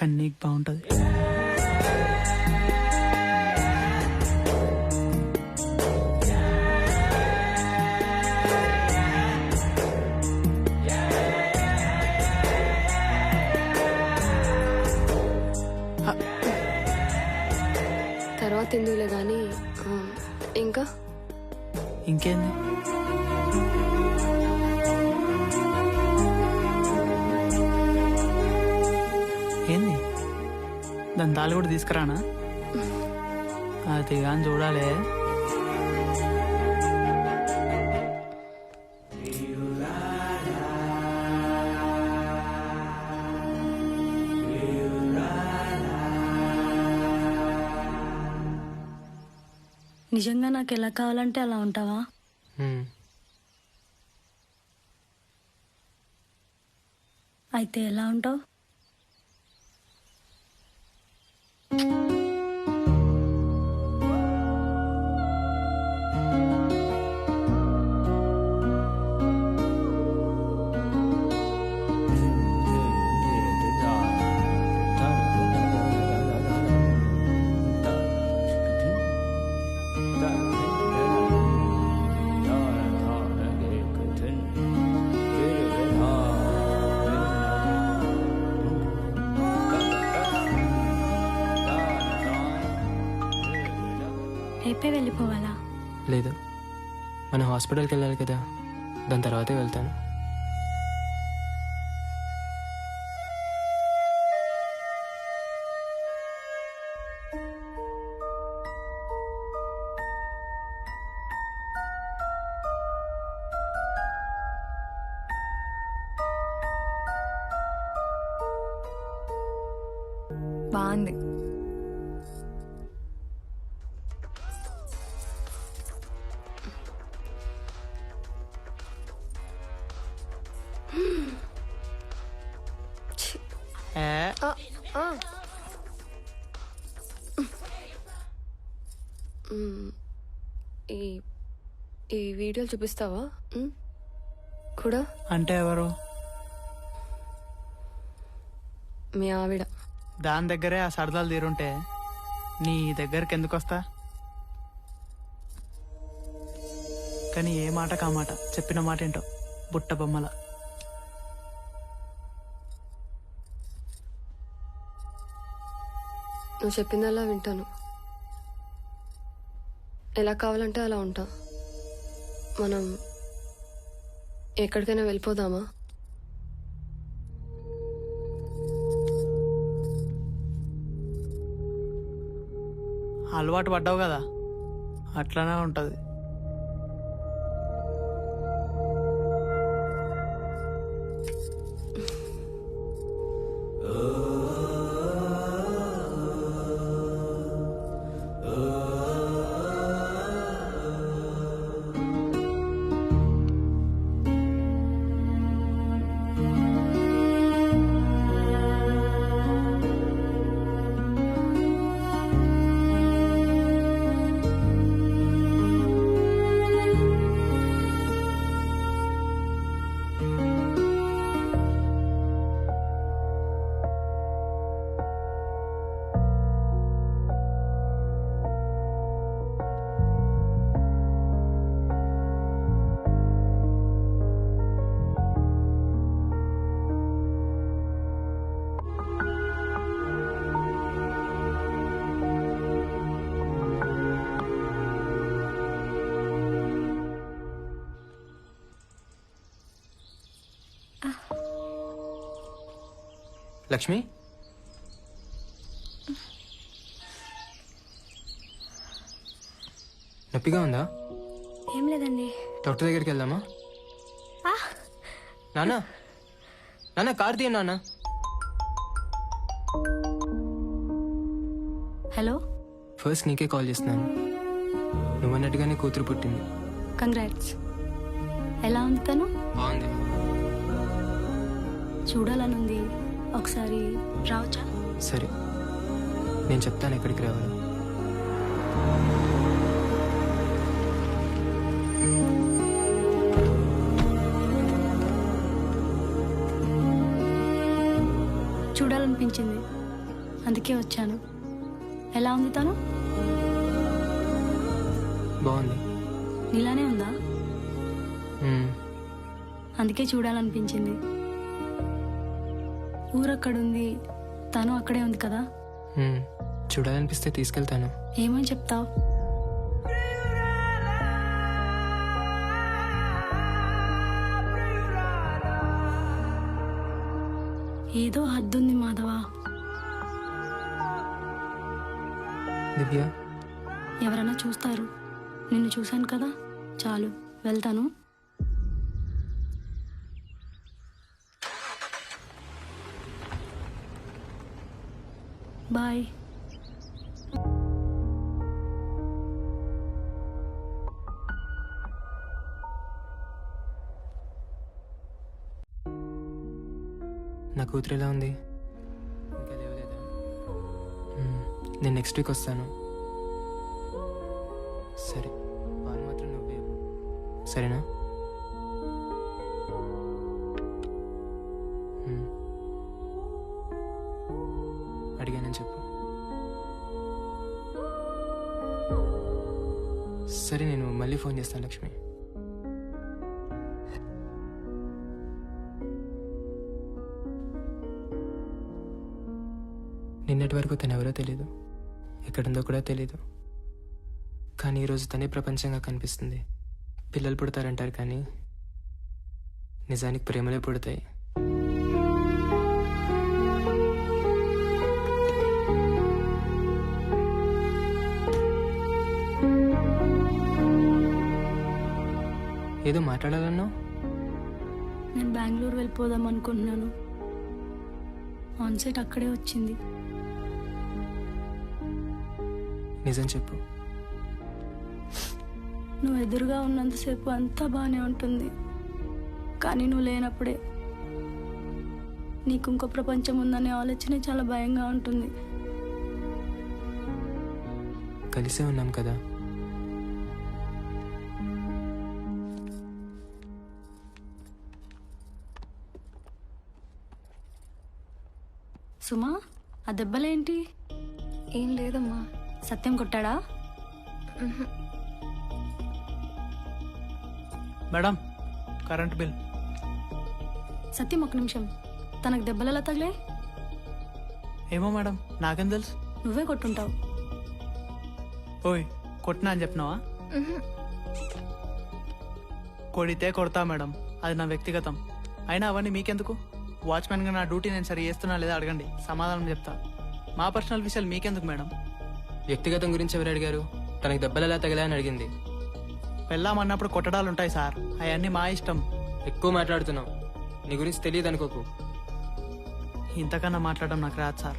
కానీ నీకు బాగుంటుంది. తర్వాత ఎందుకులే కానీ ఇంకా? ఇంకేంది? దాని తాళి కూడా తీసుకురానా? అది కానీ చూడాలి. నిజంగా నాకు ఎలా కావాలంటే అలా ఉంటావా. అయితే ఎలా ఉంటావు? రేపే వెళ్ళిపోవాలా? లేదు. మనం హాస్పిటల్కి వెళ్ళాలి కదా. దాని తర్వాతే వెళ్తాను. బాగుంది. ఈ ఈ వీడియోలు చూపిస్తావా? కూడా? అంటే ఎవరు? మీ ఆవిడ. దాని దగ్గరే ఆ సరదాలు తీరుంటే నీ దగ్గరికి ఎందుకు వస్తా? కానీ ఏ మాట కామాట చెప్పిన మాట ఏంటో బుట్ట బొమ్మల. నువ్వు చెప్పిందల్లా వింటాను. ఎలా కావాలంటే అలా ఉంటాం. మనం ఎక్కడికైనా వెళ్ళిపోదామా? అలవాటు పడ్డావు కదా. అట్లానే ఉంటుంది. లక్ష్మి? నొప్పిగా ఉందా? ఏం లేదండి. డాక్టర్ దగ్గరికి వెళ్దామా? నాన్న? నాన్న కార్ తీయ నాన్న. హలో? ఫస్ట్ నీకే కాల్ చేస్తున్నాను. నువ్వన్నట్టుగానే కూతురు పుట్టింది. కంగ్రాట్స్. ఎలా ఉంది తను? బాగుంది. చూడాలనుంది. ఒకసారి రావచ్చా? సరే. నేను చెప్తాను ఎక్కడికి రావాలి. చూడాలనిపించింది. అందుకే వచ్చాను. ఎలా ఉంది తను? బాగుంది. నీలానే ఉందా. అందుకే చూడాలనిపించింది. ఊరక్కడుంది. తను అక్కడే ఉంది కదా? మ్మ్. చూడాలనిపిస్తే తీసుకెళ్తాను. ఏమని చెప్తావు ఏదో హద్దుంది మాధవ. దివ్య? ఎవరైనా చూస్తారు. నిన్ను చూశాను కదా? చాలు వెళ్తాను. బాయ్ నా కూతురు ఎలా ఉంది? ఇంకా లేవలేదా. నేను నెక్స్ట్ వీక్ వస్తాను. సరే. పాలు మాత్రం నువ్వే. సరేనా? అని చెప్పు. సరే నేను మళ్ళీ ఫోన్ చేస్తాను లక్ష్మి. నిన్నటి వరకు తను ఎవరో తెలియదు ఎక్కడుందో కూడా తెలియదు కానీ ఈరోజు తనే ప్రపంచంగా కనిపిస్తుంది. పిల్లలు పుడతారంటారు కానీ నిజానికి ప్రేమలే పుడతాయి. ఏదో మాట్లాడాలన్నావు? నేను బెంగళూరు వెళ్ళిపోదాం అనుకుంటున్నాను. ఆన్సైట్ అక్కడే వచ్చింది. నిజం చెప్పు. నువ్వు ఎదురుగా ఉన్నంతసేపు అంతా బాగానే ఉంటుంది. కానీ నువ్వు లేనప్పుడే. నీకు ఇంకో ప్రపంచం ఉందనే ఆలోచన చాలా భయంగా ఉంటుంది. కలిసే ఉన్నాం కదా. సుమా ఆ దెబ్బలేంటి? ఏం లేదమ్మా. సత్యం కొట్టాడా? Madam current bill. సత్యం ఒక నిమిషం. తనకు దెబ్బలు ఎలా తగిలే ఏమో మేడం నాకేం తెలుసు. నువ్వే కొట్టుంటావు. ఓయ్ కొట్టినా అని చెప్పినావా? కొడితే కొడతా మేడం అది నా వ్యక్తిగతం. అయినా అవన్నీ మీకెందుకు? వాచ్మెన్గా నా డ్యూటీ నేను సరి చేస్తున్నా లేదా అడగండి. సమాధానం చెప్తా. మా పర్సనల్ విషయాలు మీకెందుకు మేడం? వ్యక్తిగతం గురించి ఎవరు అడిగారు? తనకి దెబ్బలు ఎలా తగిలా అని అడిగింది. పెళ్ళామన్నప్పుడు కొట్టడాలు ఉంటాయి సార్. అవన్నీ మా ఇష్టం. ఎక్కువ మాట్లాడుతున్నావు నీ గురించి తెలియదు అనుకోకు. ఇంతకన్నా మాట్లాడడం నాకు రాదు సార్.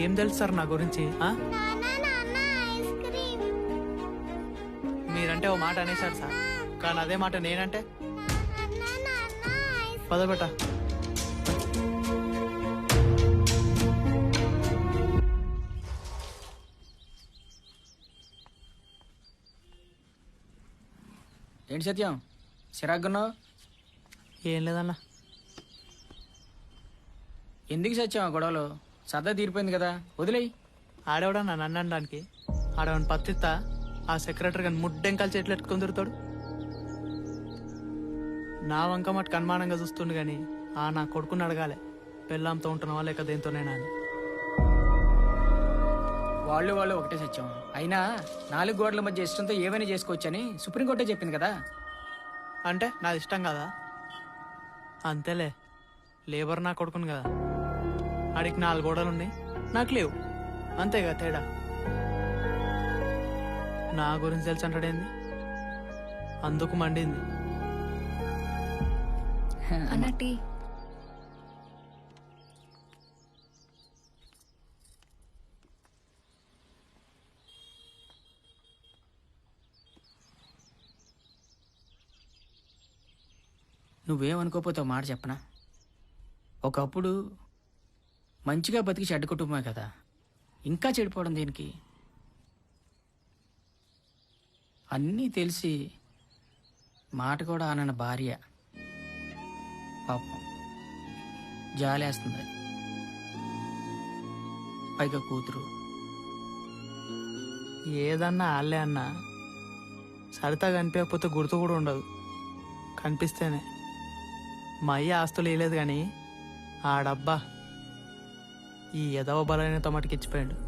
ఏం తెలుసు సార్ నా గురించి మీరంటే ఓ మాట అనేసారు సార్. కానీ అదే మాట నేనంటే? పదబెట్ట ఏంటి సత్యం? చిరాకున్నావు ఏం లేదన్నా. ఎందుకు సత్యం ఆ గొడవలు? సరదా తీరిపోయింది కదా. వదిలేయి. ఆడేవాడన్నా నన్ను అనడానికి? ఆడవని పత్తిత్తా? ఆ సెక్రటరీ గాని ముడ్డెంకాలు చెట్లు ఎట్టుకొని తిరుగుతాడు. నా వంక మటుకు అనుమానంగా చూస్తుండు గాని ఆ నా కొడుకుని అడగాలి. పెళ్ళాంతో ఉంటున్నావా లేక దేంతోనైనా అని. వాళ్ళు వాళ్ళు ఒకటే సత్యం. అయినా నాలుగు గోడల మధ్య ఇష్టంతో ఏమైనా చేసుకోవచ్చని సుప్రీంకోర్టే చెప్పింది కదా. అంటే నాది ఇష్టం కదా? అంతేలే. లేబర్ నా కొడుకుని కదా. ఆడికి నాలుగు గోడలు ఉన్నాయి నాకు లేవు. అంతేగా తేడా? నా గురించి తెలిసి అంటాడేంది? అందుకు మండింది. అన్న టీ. నువ్వేమనుకోపోతే ఒక మాట చెప్పనా? ఒకప్పుడు మంచిగా బతికి చెడ్డ కుటుంబమే కదా. ఇంకా చెడిపోవడం దేనికి? అన్నీ తెలిసి మాట కూడా ఆనన్న భార్య. పాపం. జాలేస్తుంది. పైగా కూతురు. ఏదన్నా ఆళ్ళే అన్నా సరితా కనిపించకపోతే గుర్తు కూడా ఉండదు. కనిపిస్తేనే. మా అయ్య ఆస్తులు వేయలేదు కానీ ఆ డబ్బా ఈ ఎదవ బలైన తమటికి ఇచ్చిపోయాడు